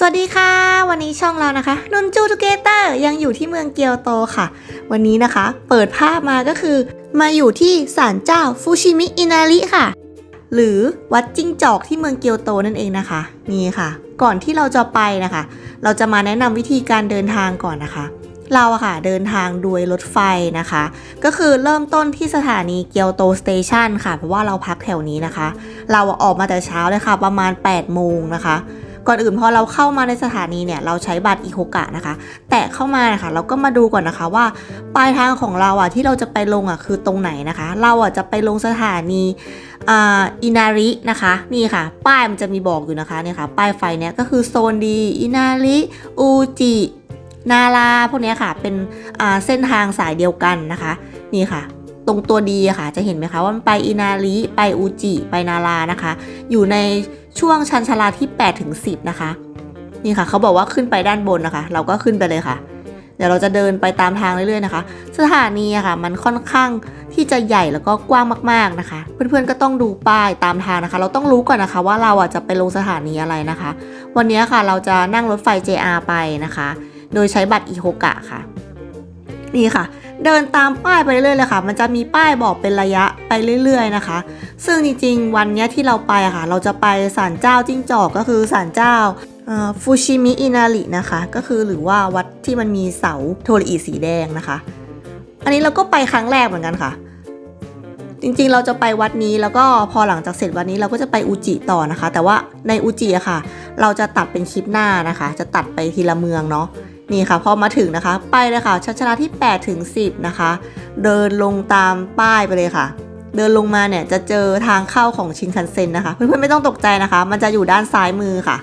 สวัสดีค่ะ วันนี้ช่องเรานะคะนุนจูทูเกเตอร์ยังอยู่ที่เมืองเกียวโตค่ะ วันนี้นะคะ เปิดภาพมาก็คือ มาอยู่ที่ศาลเจ้าฟูชิมิอินาริค่ะ หรือวัดจิ้งจอกที่เมืองเกียวโตนั่นเองนะคะ นี่ค่ะ ก่อนที่เราจะไปนะคะ เราจะมาแนะนำวิธีการเดินทางก่อนนะคะ เราอะค่ะเดินทางโดยรถไฟนะคะ ก็คือเริ่มต้นที่สถานีเกียวโตสเตชันค่ะเพราะว่าเราพักแถวนี้นะคะ เราอออกมาแต่เช้าเลยค่ะ ประมาณ 8 โมงนะคะ ก่อนอื่นพอเราเข้ามาในสถานีเนี่ยเราใช้บัตรอีโคกะนะคะ แตะเข้ามานะคะเราก็มาดูก่อนนะคะว่าปลายทางของเราอะที่เราจะไปลงอะคือตรงไหนนะคะ เราอะจะไปลงสถานีอินารินะคะนี่ค่ะ ป้ายมันจะมีบอกอยู่นะคะเนี่ยค่ะ ป้ายไฟเนี้ยก็คือโซนดีอินาริอูจินาราพวกเนี้ยค่ะเป็นเส้นทางสายเดียวกันนะคะ นี่ค่ะ ตรงตัวดีค่ะ จะเห็นไหมคะว่ามันไปอินาริไปอูจิไปนารานะคะ อยู่ใน ช่วงชันชาลาที่8ถึง10 นะคะ นี่ค่ะเขาบอกว่าขึ้นไปด้านบนนะคะ เราก็ขึ้นไปเลยค่ะ เดี๋ยวเราจะเดินไปตามทางเรื่อยๆนะคะ สถานีอะค่ะ มันค่อนข้างที่จะใหญ่แล้วก็กว้างมากๆนะคะ เพื่อนๆก็ต้องดูป้ายตามทางนะคะ เราต้องรู้ก่อนนะคะ ว่าเราอะจะไปลงสถานีอะไรนะคะ วันนี้ค่ะเราจะนั่งรถไฟ JR ไปนะคะ โดยใช้บัตรอีโฮกะค่ะ นี่ค่ะ เดินตามป้ายไปเรื่อยเลยค่ะ มันจะมีป้ายบอกเป็นระยะไปเรื่อย ๆนะคะ ซึ่งจริงๆ วันนี้ที่เราไปอะค่ะ เราจะไปศาลเจ้าจิ้งจอกก็คือศาลเจ้าฟูชิมิอินารินะคะ ก็คือหรือว่าวัดที่มันมีเสาโทริอิสีแดงนะคะ อันนี้เราก็ไปครั้งแรกเหมือนกันค่ะ จริงๆ เราจะไปวัดนี้แล้วก็พอหลังจากเสร็จวันนี้เราก็จะไปอุจิต่อนะคะ แต่ว่าในอุจิอะค่ะ เราจะตัดเป็นคลิปหน้านะคะ จะตัดไปทีละเมืองเนาะ นี่ค่ะพอมาถึงนะคะ ไปเลยค่ะชันชาลาที่8ถึง10 นะคะ เดินลงตามป้ายไปเลยค่ะ เดินลงมาเนี่ยจะเจอทางเข้าของชินคันเซ็นนะคะ เพื่อนๆไม่ต้องตกใจนะคะ มันจะอยู่ด้านซ้ายมือค่ะ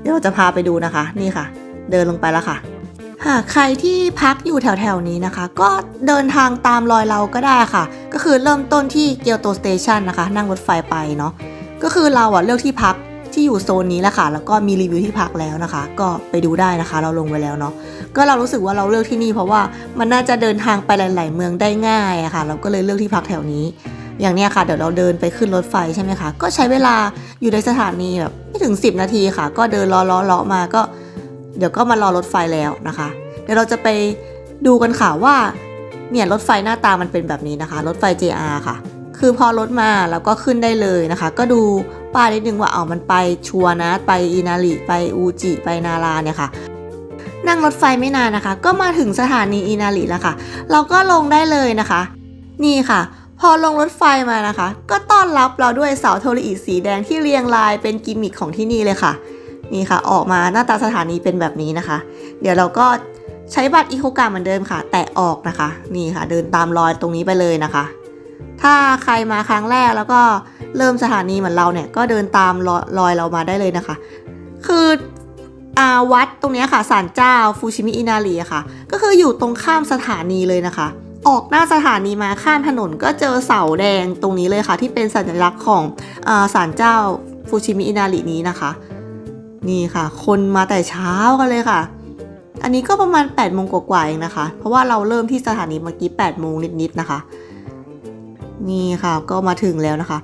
เดี๋ยวเราจะพาไปดูนะคะ นี่ค่ะ เดินลงไปแล้วค่ะหากใครที่พักอยู่แถวๆนี้นะคะ ก็เดินทางตามรอยเราก็ได้ค่ะ ก็คือเริ่มต้นที่เกียวโตสเตชันนะคะ นั่งรถไฟไปเนาะก็คือเราอะเลือกที่พัก ที่อยู่โซนนี้แหละค่ะ แล้วก็มีรีวิวที่พักแล้วนะคะ ก็ไปดูได้นะคะ เราลงไปแล้วเนาะก็เรารู้สึกว่าเราเลือกที่นี่เพราะว่ามันน่าจะเดินทางไปหลาย ๆ เมืองได้ง่ายอะค่ะ เราก็เลยเลือกที่พักแถวนี้ อย่างเนี้ยค่ะ เดี๋ยวเราเดินไปขึ้นรถไฟใช่ไหมคะก็ใช้เวลาอยู่ในสถานีแบบไม่ถึง 10 นาทีค่ะ ก็เดินล้อล้อล้อมาก็ เดี๋ยวก็มารอรถไฟแล้วนะคะ เดี๋ยวเราจะไปดูกันค่ะว่าเนี่ยรถไฟหน้าตามันเป็นแบบนี้นะคะ รถไฟ JR ค่ะ คือพอรถมาแล้วก็ขึ้นได้เลยนะคะ ก็ดู ป้านิดนึงว่าเอามันไปชัวนะไปอินาริไปอูจิไปนาราเนี่ยค่ะ นั่งรถไฟไม่นานนะคะ ก็มาถึงสถานีอินาริแล้วค่ะ เราก็ลงได้เลยนะคะ นี่ค่ะ พอลงรถไฟมานะคะ ก็ต้อนรับเราด้วยเสาโทรอีสีแดงที่เรียงรายเป็นกิมมิคของที่นี่เลยค่ะ นี่ค่ะ ออกมาหน้าตาสถานีเป็นแบบนี้นะคะ เดี๋ยวเราก็ใช้บัตรอีโคกาเหมือนเดิมค่ะ แตะออกนะคะ นี่ค่ะ เดินตามรอยตรงนี้ไปเลยนะคะ ถ้าใครมาครั้งแรกแล้วก็ เริ่มสถานีเหมือนเราเนี่ยก็เดินตามรอยรอยเรามาได้เลยนะคะ คืออาวัดตรงนี้ค่ะศาลเจ้าฟูชิมิอินาริอะค่ะ ก็คืออยู่ตรงข้ามสถานีเลยนะคะ ออกหน้าสถานีมาข้ามถนนก็เจอเสาแดงตรงนี้เลยค่ะ ที่เป็นสัญลักษณ์ของศาลเจ้าฟูชิมิอินารินี้นะคะ นี่ค่ะ คนมาแต่เช้ากันเลยค่ะ อันนี้ก็ประมาณ8โมงกว่าๆเองนะคะ เพราะว่าเราเริ่มที่สถานีเมื่อกี้8โมงนิดๆนะคะ นี่ค่ะก็มาถึงแล้วนะคะ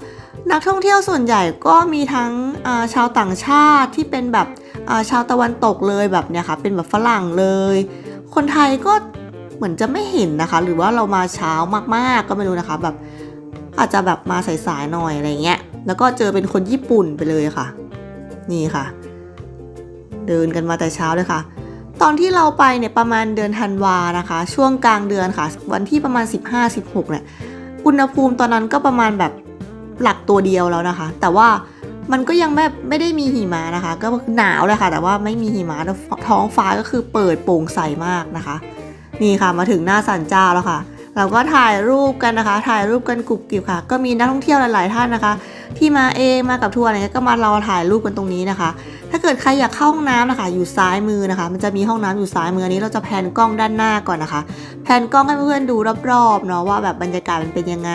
นักท่องเที่ยวส่วนใหญ่ก็มีทั้งชาวต่างชาติที่เป็นแบบชาวตะวันตกเลยแบบเนี้ยค่ะ เป็นแบบฝรั่งเลย คนไทยก็เหมือนจะไม่เห็นนะคะ หรือว่าเรามาเช้ามากๆก็ไม่รู้นะคะ แบบอาจจะแบบมาสายๆหน่อยอะไรเงี้ย แล้วก็เจอเป็นคนญี่ปุ่นไปเลยค่ะ นี่ค่ะ เดินกันมาแต่เช้าเลยค่ะ ตอนที่เราไปเนี่ยประมาณเดือนธันวานะคะ ช่วงกลางเดือนค่ะ วันที่ประมาณ 15-16เนี่ย อุณหภูมิตอนนั้นก็ประมาณแบบ หลักตัวเดียวแล้วนะคะ แต่ว่ามันก็ยังแบบไม่ได้มีหิมะนะคะ ก็หนาวเลยค่ะ แต่ว่าไม่มีหิมะท้องฟ้าก็คือเปิดโปร่งใสมากนะคะ นี่ค่ะมาถึงหน้าสันเจ้าแล้วค่ะ เราก็ถ่ายรูปกันนะคะ ถ่ายรูปกันกรุบกริบค่ะ ก็มีนักท่องเที่ยวหลาย ๆ ท่านนะคะ ที่มาเองมากับทัวร์อะไรเงี้ยก็มารอถ่ายรูปกันตรงนี้นะคะ ถ้าเกิดใครอยากเข้าห้องน้ำนะคะ อยู่ซ้ายมือนะคะ มันจะมีห้องน้ำอยู่ซ้ายมืออันนี้เราจะแพนกล้องด้านหน้าก่อนนะคะ แพนกล้องให้เพื่อนๆดูรอบ ๆ เนาะว่าแบบบรรยากาศมันเป็นยังไง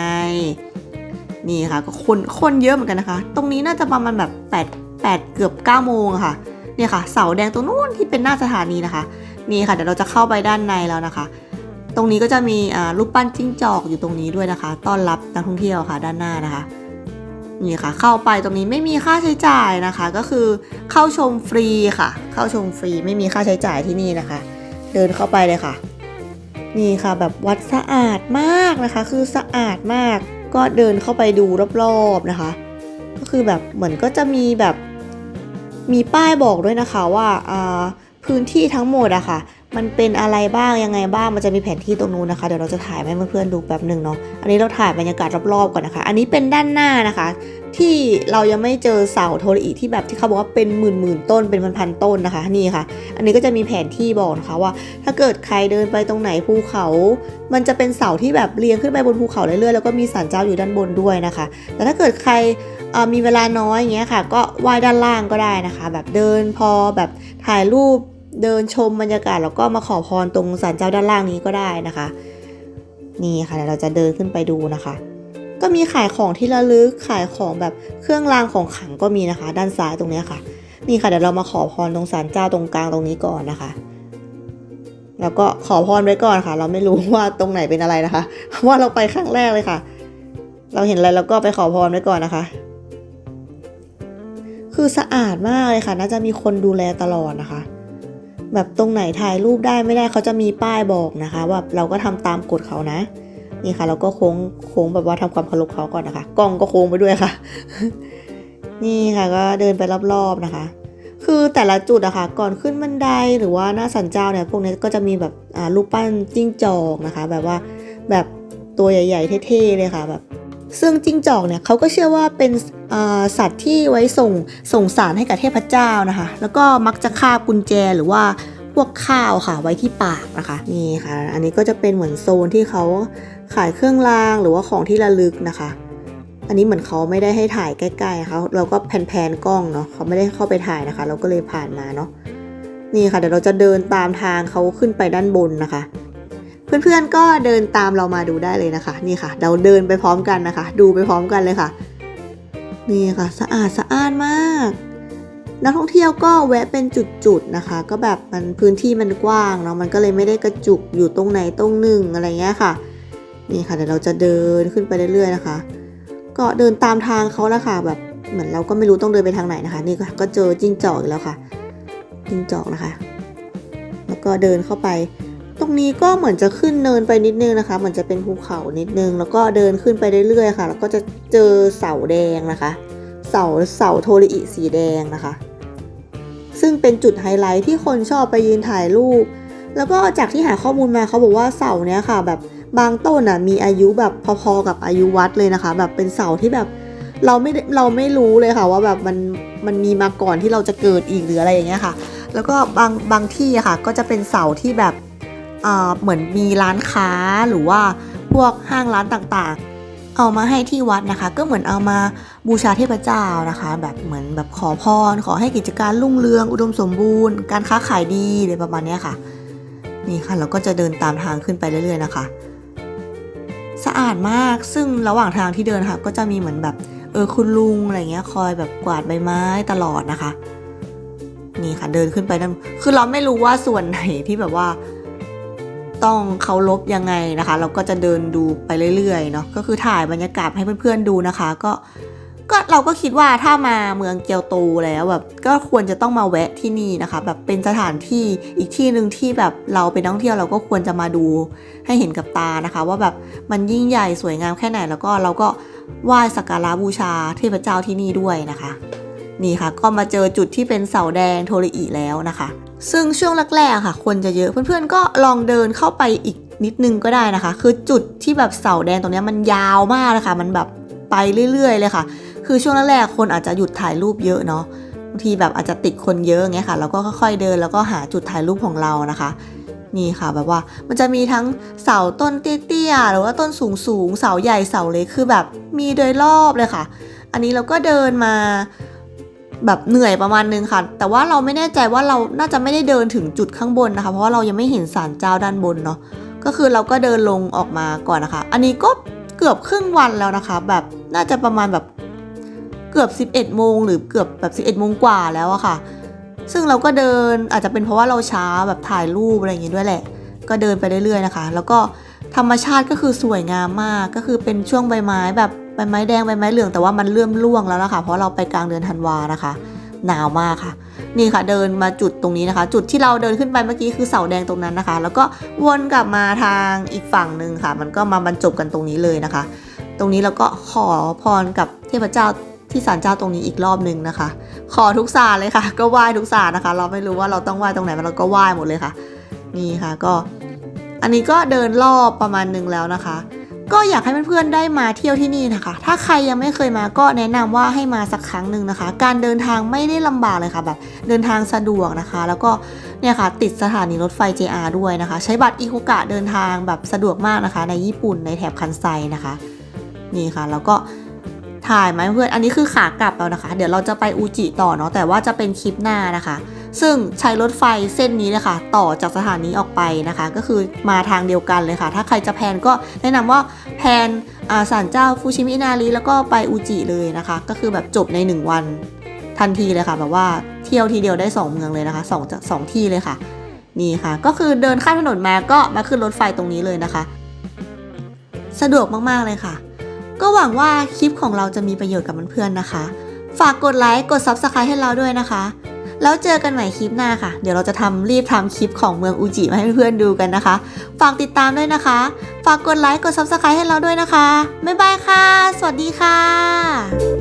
นี่ค่ะก็คนคนเยอะเหมือนกันนะคะ ตรงนี้น่าจะประมาณแบบ8 8เกือบ9โมงค่ะเนี่ยค่ะ เสาแดงตรงนู้นที่เป็นหน้าสถานีนะคะ นี่ค่ะเดี๋ยวเราจะเข้าไปด้านในแล้วนะคะ ตรงนี้ก็จะมีอ่ารูปปั้นจิ้งจอกอยู่ตรงนี้ด้วยนะคะ ต้อนรับนักท่องเที่ยวค่ะ ด้านหน้านะคะนี่ค่ะ เข้าไปตรงนี้ไม่มีค่าใช้จ่ายนะคะ ก็คือเข้าชมฟรีค่ะ เข้าชมฟรีไม่มีค่าใช้จ่ายที่นี่นะคะ เดินเข้าไปเลยค่ะ นี่ค่ะแบบวัดสะอาดมากนะคะ คือสะอาดมาก ก็เดินเข้าไปดูรอบๆนะคะ ก็คือแบบเหมือนก็จะมีแบบมีป้ายบอกด้วยนะคะว่าพื้นที่ทั้งหมดอะค่ะ มันเป็นอะไรบ้างยังไงบ้างมันจะมีแผนที่ตรงนู้นนะคะเดี๋ยวเราจะถ่ายให้เพื่อนๆดูแป๊บหนึ่งเนาะอันนี้เราถ่ายบรรยากาศรอบๆก่อนนะคะ อันนี้เป็นด้านหน้านะคะ ที่เรายังไม่เจอเสาโทรอีที่แบบที่เขาบอกว่าเป็นหมื่นๆต้นเป็นพันๆต้นนะคะนี่ค่ะ อันนี้ก็จะมีแผนที่บอกนะคะว่า ถ้าเกิดใครเดินไปตรงไหนภูเขา มันจะเป็นเสาที่แบบเรียงขึ้นไปบนภูเขาเรื่อยๆแล้วก็มีศาลเจ้าอยู่ด้านบนด้วยนะคะ แต่ถ้าเกิดใครมีเวลาน้อยอย่างเงี้ยค่ะ ก็ไหว้ด้านล่างก็ได้นะคะ แบบเดินพอแบบถ่ายรูป เดินชมบรรยากาศแล้วก็มาขอพรตรงศาลเจ้าด้านล่างนี้ก็ได้นะคะ นี่ค่ะเดี๋ยวเราจะเดินขึ้นไปดูนะคะ ก็มีขายของที่ระลึกขายของแบบเครื่องรางของขลังก็มีนะคะ ด้านซ้ายตรงนี้ค่ะ นี่ค่ะเดี๋ยวเรามาขอพรตรงศาลเจ้าตรงกลางตรงนี้ก่อนนะคะ แล้วก็ขอพรไว้ก่อนค่ะ เราไม่รู้ว่าตรงไหนเป็นอะไรนะคะเพราะว่าเราไปครั้งแรกเลยค่ะ เราเห็นอะไรเราก็ไปขอพรไว้ก่อนนะคะคือสะอาดมากเลยค่ะ น่าจะมีคนดูแลตลอดนะคะ แบบตรงไหนถ่ายรูปได้ไม่ได้เขาจะมีป้ายบอกนะคะว่าเราก็ทำตามกฎเขานะ นี่ค่ะ เราก็โค้งโค้งแบบว่าทำความเคารพเขาก่อนนะคะ กล้องก็โค้งไปด้วยค่ะ นี่ค่ะก็เดินไปรอบๆนะคะคือแต่ละจุดอะค่ะก่อนขึ้นบันไดหรือว่าหน้าสันเจ้าเนี่ยพวกนี้ก็จะมีแบบรูปปั้นจิ้งจอกนะคะ แบบว่าแบบตัวใหญ่ ๆ เท่ๆเลยค่ะแบบซึ่งจิ้งจอกเนี่ยเขาก็เชื่อว่าเป็น สัตว์ที่ไว้ส่งส่งสารให้กับเทพเจ้านะคะ แล้วก็มักจะคาบกุญแจหรือว่าพวกข้าวค่ะไว้ที่ปากนะคะนี่ค่ะ อันนี้ก็จะเป็นเหมือนโซนที่เขาขายเครื่องรางหรือว่าของที่ระลึกนะคะ อันนี้เหมือนเขาไม่ได้ให้ถ่ายใกล้ๆเขาเราก็แพนๆกล้องเนาะเขาไม่ได้เข้าไปถ่ายนะคะ เราก็เลยผ่านมาเนาะนี่ค่ะเดี๋ยวเราจะเดินตามทางเขาขึ้นไปด้านบนนะคะ เพื่อนๆก็เดินตามเรามาดูได้เลยนะคะ นี่ค่ะ เราเดินไปพร้อมกันนะคะ ดูไปพร้อมกันเลยค่ะ นี่ค่ะ สะอาดสะอ้าดมาก นักท่องเที่ยวก็แวะเป็นจุดๆนะคะ ก็แบบมันพื้นที่มันกว้างเนาะมันก็เลยไม่ได้กระจุกอยู่ตรงไหนตรงหนึ่งอะไรเงี้ยค่ะ นี่ค่ะเดี๋ยวเราจะเดินขึ้นไปเรื่อยๆนะคะ ก็เดินตามทางเขาแล้วค่ะแบบเหมือนเราก็ไม่รู้ต้องเดินไปทางไหนนะคะ นี่ก็เจอจิ้งจอกอีกแล้วค่ะจิ้งจอกนะคะ แล้วก็เดินเข้าไป ตรงนี้ก็เหมือนจะขึ้นเนินไปนิดนึงนะคะ เหมือนจะเป็นภูเขานิดนึง แล้วก็เดินขึ้นไปเรื่อยๆค่ะ แล้วก็จะเจอเสาแดงนะคะ เสาเสาโทริอิสีแดงนะคะ ซึ่งเป็นจุดไฮไลท์ที่คนชอบไปยืนถ่ายรูป แล้วก็จากที่หาข้อมูลมาเขาบอกว่าเสาเนี้ยค่ะแบบบางต้นอะมีอายุแบบพอๆกับอายุวัดเลยนะคะ แบบเป็นเสาที่แบบเราไม่เราไม่รู้เลยค่ะว่าแบบมันมันมีมาก่อนที่เราจะเกิดอีกหรืออะไรอย่างเงี้ยค่ะ แล้วก็บางบางที่ค่ะก็จะเป็นเสาที่แบบ เหมือนมีร้านค้าหรือว่าพวกห้างร้านต่างๆ เอามาให้ที่วัดนะคะ ก็เหมือนเอามาบูชาเทพเจ้านะคะ แบบเหมือนแบบขอพร ขอให้กิจการรุ่งเรือง อุดมสมบูรณ์ การค้าขายดีอะไรประมาณนี้ค่ะ นี่ค่ะเราก็จะเดินตามทางขึ้นไปเรื่อยๆนะคะ สะอาดมากซึ่งระหว่างทางที่เดินค่ะก็จะมีเหมือนแบบเออคุณลุงอะไรเงี้ยคอยแบบกวาดใบไม้ตลอดนะคะ นี่ค่ะเดินขึ้นไปนั่นคือเราไม่รู้ว่าส่วนไหนที่แบบว่า ต้องเคารพยังไงนะคะ เราก็จะเดินดูไปเรื่อยๆเนาะก็คือถ่ายบรรยากาศให้เพื่อนๆดูนะคะ ก็ก็เราก็คิดว่าถ้ามาเมืองเกียวโตแล้วแบบก็ควรจะต้องมาแวะที่นี่นะคะ แบบเป็นสถานที่อีกที่หนึ่งที่แบบเราเป็นนักท่องเที่ยวเราก็ควรจะมาดูให้เห็นกับตานะคะ ว่าแบบมันยิ่งใหญ่สวยงามแค่ไหนแล้วก็เราก็ไหว้สักการะบูชาเทพเจ้าที่นี่ด้วยนะคะ นี่ค่ะ ก็มาเจอจุดที่เป็นเสาแดงโทริอิแล้วนะคะ ซึ่งช่วงแรกๆค่ะ คนจะเยอะเพื่อนๆก็ลองเดินเข้าไปอีกนิดนึงก็ได้นะคะ คือจุดที่แบบเสาแดงตรงนี้มันยาวมากเลยค่ะมันแบบไปเรื่อยๆเลยค่ะ คือช่วงแรกๆคนอาจจะหยุดถ่ายรูปเยอะเนาะบางทีแบบอาจจะติดคนเยอะเงี้ยค่ะเราก็ค่อยๆเดินแล้วก็หาจุดถ่ายรูปของเรานะคะนี่ค่ะแบบว่ามันจะมีทั้งเสาต้นเตี้ยๆหรือว่าต้นสูงๆเสาใหญ่เสาเล็กคือแบบมีโดยรอบเลยค่ะ อันนี้เราก็เดินมา แบบเหนื่อยประมาณนึงค่ะ แต่ว่าเราไม่แน่ใจว่าเราน่าจะไม่ได้เดินถึงจุดข้างบนนะคะ เพราะว่าเรายังไม่เห็นศาลเจ้าด้านบนเนาะ ก็คือเราก็เดินลงออกมาก่อนนะคะ อันนี้ก็เกือบครึ่งวันแล้วนะคะ แบบน่าจะประมาณแบบเกือบ 11 โมงหรือเกือบแบบ 11 โมงกว่าแล้วอะค่ะ ซึ่งเราก็เดินอาจจะเป็นเพราะว่าเราช้าแบบถ่ายรูปอะไรอย่างงี้ด้วยแหละ ก็เดินไปเรื่อยๆนะคะ แล้วก็ธรรมชาติก็คือสวยงามมาก ก็คือเป็นช่วงใบไม้แบบ ใบไม้แดงใบไม้เหลืองแต่ว่ามันเริ่มร่วงแล้วนะคะเพราะเราไปกลางเดือนธันวานะคะ หนาวมากค่ะ นี่ค่ะเดินมาจุดตรงนี้นะคะ จุดที่เราเดินขึ้นไปเมื่อกี้คือเสาแดงตรงนั้นนะคะ แล้วก็วนกลับมาทางอีกฝั่งหนึ่งค่ะ มันก็มาบรรจบกันตรงนี้เลยนะคะ ตรงนี้เราก็ขอพรกับเทพเจ้าที่ศาลเจ้าตรงนี้อีกรอบหนึ่งนะคะ ขอทุกศาลเลยค่ะ ก็ไหว้ทุกศาลนะคะ เราไม่รู้ว่าเราต้องไหว้ตรงไหนเราก็ไหว้หมดเลยค่ะ นี่ค่ะก็ อันนี้ก็เดินรอบประมาณหนึ่งแล้วนะคะ ก็อยากให้เพื่อนๆได้มาเที่ยวที่นี่นะคะ ถ้าใครยังไม่เคยมาก็แนะนำว่าให้มาสักครั้งหนึ่งนะคะ การเดินทางไม่ได้ลำบากเลยค่ะแบบเดินทางสะดวกนะคะ แล้วก็เนี่ยค่ะติดสถานีรถไฟ JR ด้วยนะคะ ใช้บัตรอีคุกะเดินทางแบบสะดวกมากนะคะ ในญี่ปุ่นในแถบคันไซนะคะ นี่ค่ะ แล้วก็ถ่ายไหมาเพื่อนอันนี้คือขากลับแล้วนะคะ เดี๋ยวเราจะไปอูจิต่อเนาะแต่ว่าจะเป็นคลิปหน้านะคะ ซึ่งใช้รถไฟเส้นนี้เลยค่ะต่อจากสถานีออกไปนะคะ ก็คือมาทางเดียวกันเลยค่ะ ถ้าใครจะแพลนก็แนะนำว่าแพลนอาศาลเจ้าฟูชิมินาริแล้วก็ไปอูจิเลยนะคะ ก็คือแบบจบใน 1 วันทันทีเลยค่ะ แบบว่าเที่ยวทีเดียวได้ 2 เมืองเลยนะคะสองสองที่เลยค่ะ นี่ค่ะ ก็คือเดินข้ามถนนมาก็มาขึ้นรถไฟตรงนี้เลยนะคะ สะดวกมากๆเลยค่ะ ก็หวังว่าคลิปของเราจะมีประโยชน์กับเพื่อนๆนะคะ ฝากกดไลค์กด Subscribe ให้เราด้วยนะคะ แล้วเจอกันใหม่คลิปหน้าค่ะ เดี๋ยวเราจะทำรีบทำคลิปของเมืองอูจิมาให้เพื่อนๆดูกันนะคะ ฝากติดตามด้วยนะคะ ฝากกดไลค์กด Subscribe ให้เราด้วยนะคะ บ๊ายบายค่ะ สวัสดีค่ะ